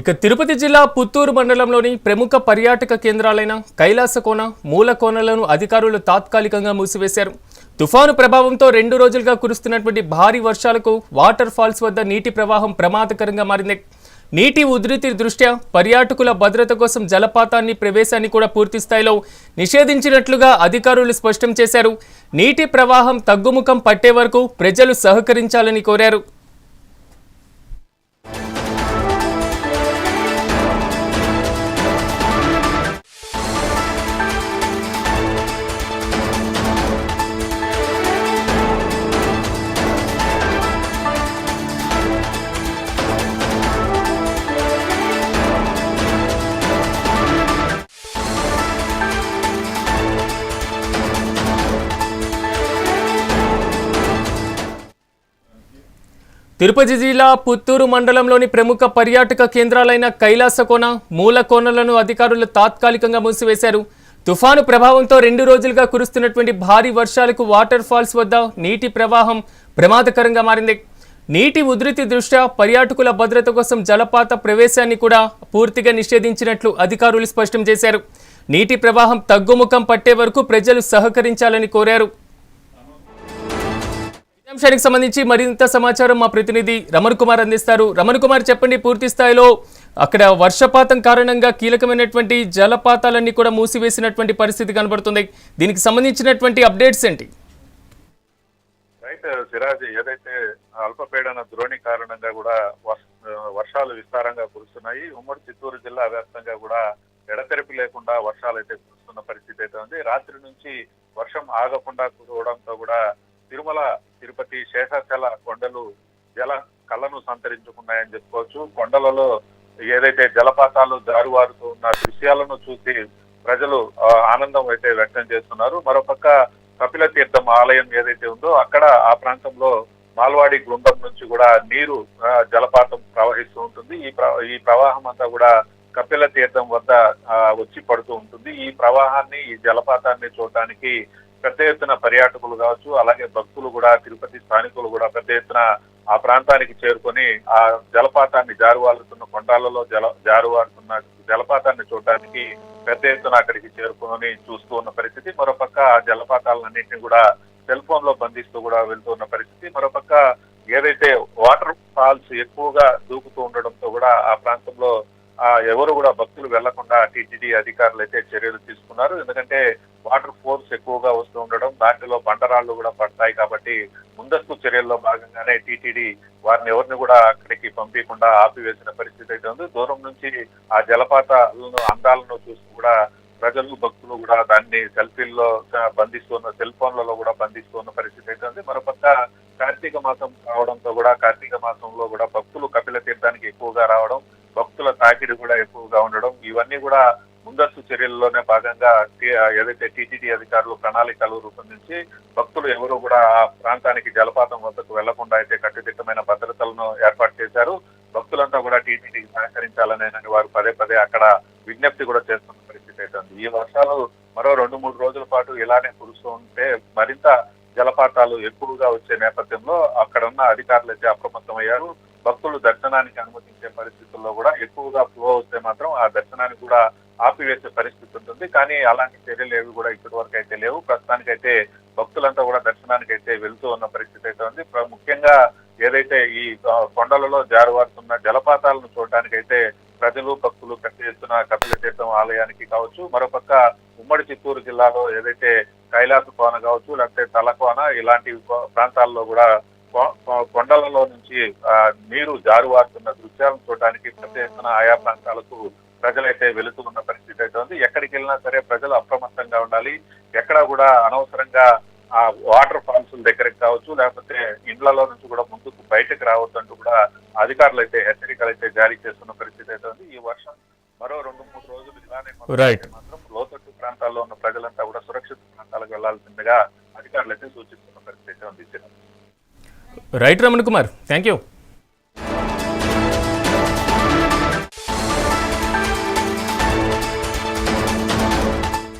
ఇక తిరుపతి జిల్లా పుత్తూరు మండలంలోని ప్రముఖ పర్యాటక కేంద్రాలైన కైలాసకోన మూలకోనలను అధికారులు తాత్కాలికంగా మూసివేశారు. తుఫాను ప్రభావంతో రెండు రోజులుగా కురుస్తున్నటువంటి భారీ వర్షాలకు వాటర్ ఫాల్స్ వద్ద నీటి ప్రవాహం ప్రమాదకరంగా మారింది. నీటి ఉధృతి దృష్ట్యా పర్యాటకుల భద్రత కోసం జలపాతాన్ని ప్రవేశాన్ని కూడా పూర్తి స్థాయిలో నిషేధించినట్లుగా అధికారులు స్పష్టం చేశారు. నీటి ప్రవాహం తగ్గుముఖం పట్టే వరకు ప్రజలు సహకరించాలని కోరారు. తిరుపతి జిల్లా పుత్తూరు మండలంలోని ప్రముఖ పర్యాటక కేంద్రాలైన కైలాసకోన మూలకోనలను అధికారులు తాత్కాలికంగా మూసివేశారు. తుఫాను ప్రభావంతో రెండు రోజులుగా కురుస్తున్నటువంటి భారీ వర్షాలకు వాటర్ ఫాల్స్ వద్ద నీటి ప్రవాహం ప్రమాదకరంగా మారింది. నీటి ఉధృతి దృష్ట్యా పర్యాటకుల భద్రత కోసం జలపాత ప్రవేశాన్ని కూడా పూర్తిగా నిషేధించినట్లు అధికారులు స్పష్టం చేశారు. నీటి ప్రవాహం తగ్గుముఖం పట్టే వరకు ప్రజలు సహకరించాలని కోరారు. అంశానికి సంబంధించి మరింత సమాచారం మా ప్రతినిధి రమణ్ కుమార్ అందిస్తారు. రమణ్ కుమార్ చెప్పండి పూర్తి స్థాయిలో అక్కడ వర్షపాతం కారణంగా కీలకమైనటువంటి జలపాతాలన్నీ కూడా మూసివేసినటువంటి పరిస్థితి కనబడుతుంది. దీనికి సంబంధించినటువంటి అప్డేట్స్ ఏంటి? రైట్ సిరాజ్ ఏదైతే అల్పపీడన ద్రోణి కారణంగా కూడా వర్షాలు విస్తారంగా కురుస్తున్నాయి ఉమ్మడి చిత్తూరు జిల్లా వ్యాప్తంగా కూడా ఎడతెరిపి లేకుండా వర్షాలు అయితే కురుస్తున్న పరిస్థితి అయితే ఉంది. రాత్రి నుంచి వర్షం ఆగకుండా కురవడంతో కూడా తిరుమల తిరుపతి శేషాచల కొండలు జల కళ్ళను సంతరించుకున్నాయని చెప్పుకోవచ్చు. కొండలలో ఏదైతే జలపాతాలు జారువారుతూ ఉన్న దృశ్యాలను చూసి ప్రజలు ఆనందం అయితే వ్యక్తం చేస్తున్నారు. మరోపక్క కపిల తీర్థం ఆలయం ఏదైతే ఉందో అక్కడ ఆ ప్రాంతంలో మాల్వాడి గుండం నుంచి కూడా నీరు జలపాతం ప్రవహిస్తూ ఉంటుంది. ఈ ప్ర ఈ ప్రవాహం అంతా కూడా కపిల తీర్థం వద్ద వచ్చి పడుతూ ఉంటుంది. ఈ ప్రవాహాన్ని ఈ జలపాతాన్ని చూడటానికి పెద్ద ఎత్తున పర్యాటకులు కావచ్చు అలాగే భక్తులు కూడా తిరుపతి స్థానికులు కూడా పెద్ద ఎత్తున ఆ ప్రాంతానికి చేరుకొని ఆ జలపాతాన్ని జారువారుతున్న కొండాలలో జల జారువారుతున్న జలపాతాన్ని చూడటానికి పెద్ద ఎత్తున అక్కడికి చేరుకొని చూస్తూ ఉన్న పరిస్థితి. మరోపక్క ఆ జలపాతాలన్నింటినీ కూడా సెల్ ఫోన్లో బంధిస్తూ కూడా వెళ్తూ ఉన్న పరిస్థితి. మరోపక్క ఏదైతే వాటర్ ఫాల్స్ ఎక్కువగా దూకుతూ ఉండడంతో కూడా ఆ ప్రాంతంలో ఎవరు కూడా భక్తులు వెళ్ళకుండా టీటీడీ అధికారులు అయితే చర్యలు తీసుకున్నారు. ఎందుకంటే వాటర్ ఫోర్స్ ఎక్కువగా వస్తూ ఉండడం దాంట్లో బండరాళ్ళు కూడా పడతాయి కాబట్టి ముందస్తు చర్యల్లో భాగంగానే టీటీడీ వారిని ఎవరిని కూడా అక్కడికి పంపించకుండా ఆపివేసిన పరిస్థితి అయితే ఉంది. దూరం నుంచి ఆ జలపాతాలను అందాలను చూసి కూడా ప్రజలు భక్తులు కూడా దాన్ని సెల్ఫీల్లో బంధిస్తున్న సెల్ ఫోన్లలో కూడా బంధిస్తున్న పరిస్థితి అయితే ఉంది. మరోపక్క కార్తీక మాసం రావడంతో కూడా కార్తీక మాసంలో కూడా భక్తులు కపిల తీర్థానికి ఎక్కువగా రావడం భక్తుల తాకిడి కూడా ఎక్కువగా ఉండడం ఇవన్నీ కూడా ముందస్తు చర్యల్లోనే భాగంగా ఏదైతే టీటీడీ అధికారులు ప్రణాళికలు రూపొందించి భక్తులు ఎవరు కూడా ఆ ప్రాంతానికి జలపాతం వద్దకు వెళ్ళకుండా అయితే కట్టుదిట్టమైన భద్రతలను ఏర్పాటు చేశారు. భక్తులంతా కూడా టీటీడీకి సహకరించాలని వారు పదే పదే అక్కడ విజ్ఞప్తి కూడా చేస్తున్న పరిస్థితి అయితే ఉంది. ఈ వర్షాలు మరో రెండు మూడు రోజుల పాటు ఇలానే కురుస్తూ ఉంటే మరింత జలపాతాలు ఎక్కువగా వచ్చే నేపథ్యంలో అక్కడ ఉన్న అధికారులు అయితే అప్రమత్తమయ్యారు. భక్తులు దర్శనానికి అనుమతించే పరిస్థితుల్లో కూడా ఎక్కువగా ఫ్లో వస్తే మాత్రం ఆ దర్శనానికి కూడా ఆపివేసే పరిస్థితి ఉంటుంది. కానీ అలాంటి చర్యలు ఏవి కూడా ఇప్పటి వరకు అయితే లేవు. ప్రస్తుతానికైతే భక్తులంతా కూడా దర్శనానికి అయితే వెళ్తూ ఉన్న పరిస్థితి అయితే ఉంది. ప్ర- ముఖ్యంగా ఏదైతే ఈ కొండలలో జారువారుతున్న జలపాతాలను చూడటానికి అయితే ప్రజలు భక్తులు కట్టేస్తున్న ఎత్తున కపిల తీర్థం ఆలయానికి కావచ్చు మరోపక్క ఉమ్మడి చిత్తూరు జిల్లాలో ఏదైతే కైలాస కోన కావచ్చు లేకపోతే తలకోన ఇలాంటి ప్రాంతాల్లో కూడా కొండలలో నుంచి నీరు జారువారుతున్న దృశ్యాలను చూడడానికి పెద్ద ఎత్తున ఆయా ప్రాంతాలకు ప్రజలైతే వెళుతూ ఉన్న పరిస్థితి అయితే ఉంది. ఎక్కడికి వెళ్ళినా సరే ప్రజలు అప్రమత్తంగా ఉండాలి. ఎక్కడా కూడా అనవసరంగా ఆ వాటర్ ఫాల్స్ దగ్గరికి కావచ్చు లేకపోతే ఇండ్లలో నుంచి కూడా ముందుకు బయటకు రావద్దంటూ కూడా అధికారులు అయితే హెచ్చరికలు అయితే జారీ చేస్తున్న పరిస్థితి అయితే ఉంది. ఈ వర్షం మరో రెండు మూడు రోజులు ఇలానే మాత్రం లోతట్టు ప్రాంతాల్లో ఉన్న ప్రజలంతా కూడా సురక్షిత ప్రాంతాలకు వెళ్ళాల్సిందిగా అధికారులు అయితే సూచిస్తున్న పరిస్థితి అయితే ఉంది. Right Raman Kumar thank you